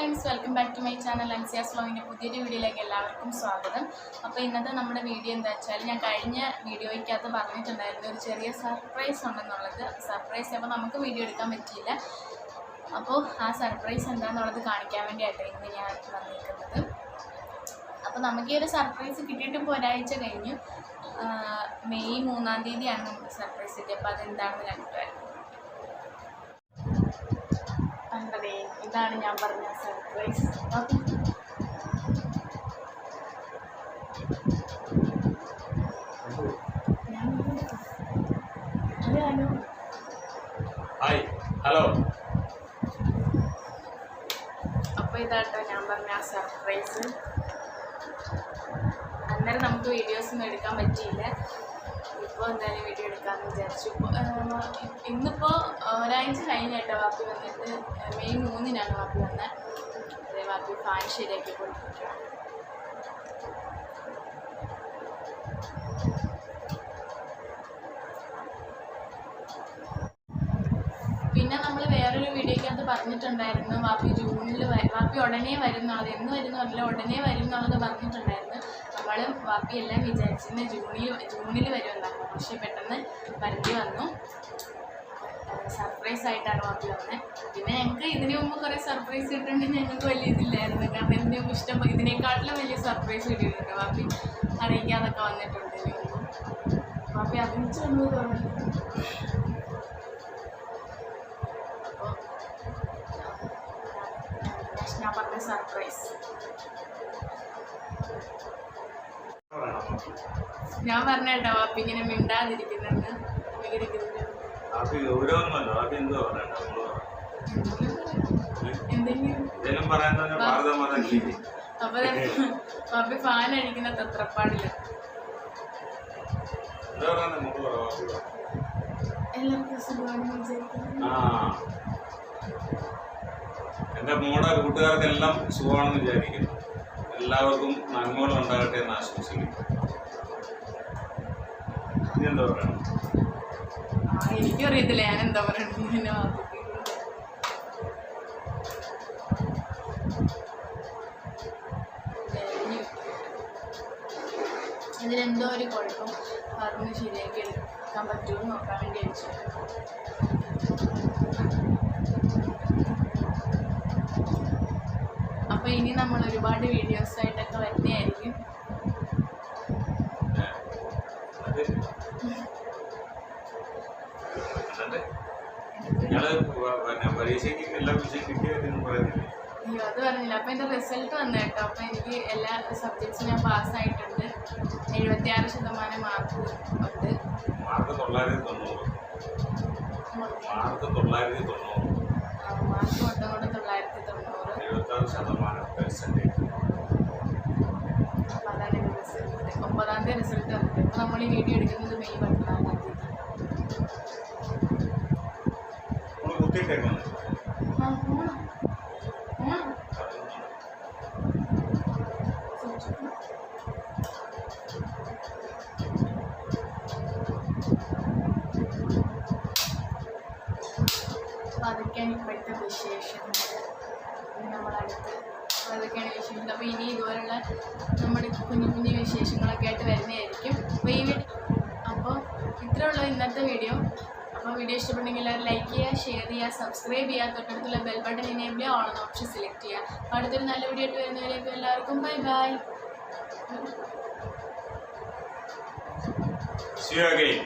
To my channel അൻസിയാസ് വ്ലോഗിന്റെ പുതിയൊരു വീഡിയോയിലേക്ക് എല്ലാവർക്കും സ്വാഗതം. അപ്പോൾ ഇന്നത്തെ നമ്മുടെ വീഡിയോ എന്താ വെച്ചാൽ ഞാൻ കഴിഞ്ഞ വീഡിയോയ്ക്കകത്ത് പറഞ്ഞിട്ടുണ്ടായിരുന്നു ഒരു ചെറിയ സർപ്രൈസ് ഉണ്ടെന്നുള്ളത്. സർപ്രൈസ് അപ്പോൾ നമുക്ക് വീഡിയോ എടുക്കാൻ പറ്റിയില്ല. അപ്പോൾ ആ സർപ്രൈസ് എന്താണെന്നുള്ളത് കാണിക്കാൻ വേണ്ടിയിട്ടാണ് ഇന്ന് ഞാൻ വന്നിരിക്കുന്നത്. അപ്പോൾ നമുക്ക് ഈ ഒരു സർപ്രൈസ് കിട്ടിയിട്ട് ഇപ്പോൾ ഒരാഴ്ച കഴിഞ്ഞു. മെയ് മൂന്നാം തീയതിയാണ് നമുക്ക് സർപ്രൈസ് കിട്ടിയത് അപ്പോൾ അതെന്താണെന്ന് കണ്ടിട്ട് വരാം. കണ്ടതേ ഞാൻ പറഞ്ഞ സർപ്രൈസ് ഹായ് ഹലോ. അപ്പോൾ ഇതാട്ടോ ഞാൻ പറഞ്ഞ ആ സർപ്രൈസ് അന്നേരം നമുക്ക് വീഡിയോസ് ഒന്നും എടുക്കാൻ പറ്റിയില്ല. ഇപ്പോൾ എന്തായാലും വീഡിയോ എടുക്കാമെന്ന് വിചാരിച്ചു ഇന്നിപ്പോൾ ഒരാഴ്ച കഴിഞ്ഞ കേട്ടോ വാപ്പി വന്നിട്ട്. മെയ് മൂന്നിനാണ് വാപ്പി വന്നത് അതെ വാപ്പി ഫാൻ ശരിയാക്കി കൊടുത്തിട്ടാണ് പിന്നെ നമ്മൾ വേറൊരു വീഡിയോയ്ക്കകത്ത് പറഞ്ഞിട്ടുണ്ടായിരുന്നു വാപ്പി ജൂണിൽ വാപ്പി ഉടനെ വരുന്നു അത് എന്ന് വരുന്നു അല്ല ഉടനെ വരും എന്നുള്ളത് പറഞ്ഞിട്ടുണ്ടായിരുന്നു. നമ്മൾ വാപ്പി എല്ലാം വിചാരിച്ചിരുന്നു ജൂണിൽ ജൂണിൽ വരുമെന്നാണ് പക്ഷേ പെട്ടെന്ന് വരണ്ടി വന്നു. സർപ്രൈസ് ആയിട്ടാണ് വാപ്പി വന്നത് പിന്നെ ഞങ്ങൾക്ക് ഇതിനു മുമ്പ് കുറേ സർപ്രൈസ് കിട്ടുന്നുണ്ട് ഞങ്ങൾക്ക് വലിയ ഇതില്ലായിരുന്നു. കാരണം ഇതിന് മുമ്പ് ഇഷ്ടം ഇതിനേക്കാട്ടിലും വലിയ സർപ്രൈസ് കിട്ടിയിട്ടുണ്ട് വാപ്പി. അറിയിക്കാതൊക്കെ വന്നിട്ടുണ്ട്. വാപ്പി അറിയിച്ചു വന്നത് തോന്നുന്നു അപ്പോൾ ഞാൻ പറഞ്ഞ സർപ്രൈസ്. ഞാൻ പറഞ്ഞ കേട്ടോ വാപ്പി ഇങ്ങനെ കീഴി അപ്പൊ വാപ്പി ഫാൻ അടിക്കുന്ന തത്രപ്പാടില്ല എല്ലാവർക്കും സുഖമാണെന്ന് വിചാരിക്കുന്നു? ആ. എന്റെ മോടെ കൂട്ടുകാർക്കെല്ലാം സുഖമാണെന്ന് വിചാരിക്കുന്നു. എല്ലാവർക്കും നന്മകൾ ഉണ്ടാകട്ടെ എന്ന് ആശംസിക്കുന്നു. ഇനി എന്താ പറയണം? എനിക്കറിയത്തില്ല. ഞാൻ എന്താ കഴിഞ്ഞു. ഇതിലെന്തോ ഒരു കുഴപ്പം. പറഞ്ഞ് ശരിയാക്കി എടുക്കാൻ പറ്റുമോ നോക്കാൻ വേണ്ടി അയച്ചു അപ്പോൾ ഇനി നമ്മൾ ഒരുപാട് വീഡിയോസ് ആയിട്ടൊക്കെ വരുന്നതായിരിക്കും. അയ്യോ അത് പറഞ്ഞില്ല. അപ്പോൾ എന്റെ റിസൾട്ട് വന്നു കേട്ടോ എനിക്ക് എല്ലാ സബ്ജക്ട്സും ഞാൻ പാസ്സായിട്ടുണ്ട് എഴുപത്തിയാറ് ശതമാനം മാർക്ക് ഉണ്ട്. മാർക്ക് തൊള്ളായിരത്തി തൊണ്ണൂറ്. മാർക്ക് തൊള്ളായിരത്തി തൊണ്ണൂറ്. മാർക്ക് മൊത്തം കൊണ്ട് തൊള്ളായിരത്തി തൊണ്ണൂറ്. അതാണ് റിസൾട്ട് ഒമ്പതാം തീയതി റിസൾട്ട് വന്നിട്ട് ഇപ്പോൾ നമ്മൾ ഈ വീഡിയോ എടുക്കുന്നത് മെയ് പതിനാലാം തീയതി. ആ പോണം പോണം അപ്പോൾ അതൊക്കെയാണ് ഇപ്പോഴത്തെ വിശേഷങ്ങൾ നമ്മളടുത്ത് അപ്പോൾ അതൊക്കെയാണ് വിശേഷങ്ങൾ അപ്പോൾ ഇനി ഇതുപോലുള്ള നമ്മുടെ കുഞ്ഞു കുഞ്ഞു വിശേഷങ്ങളൊക്കെ ആയിട്ട് വരുന്നതായിരിക്കും. അപ്പോൾ ഈ വീഡിയോ അപ്പോൾ ഇത്രേ ഉള്ളൂ ഇന്നത്തെ വീഡിയോ. അപ്പോൾ വീഡിയോ ഇഷ്ടപ്പെട്ടെങ്കിൽ എല്ലാവരും ലൈക്ക് ചെയ്യുക ഷെയർ ചെയ്യുക സബ്സ്ക്രൈബ് ചെയ്യുക. തൊട്ടടുത്തുള്ള ബെൽ ബട്ടൺ എനേബിൾ ചെയ്യുക ഓൺ ഓപ്ഷൻ സെലക്ട് ചെയ്യുക. അപ്പോൾ അടുത്തൊരു നല്ല വീഡിയോ ആയിട്ട് വരുന്നവരേക്കും എല്ലാവർക്കും bye bye See you again.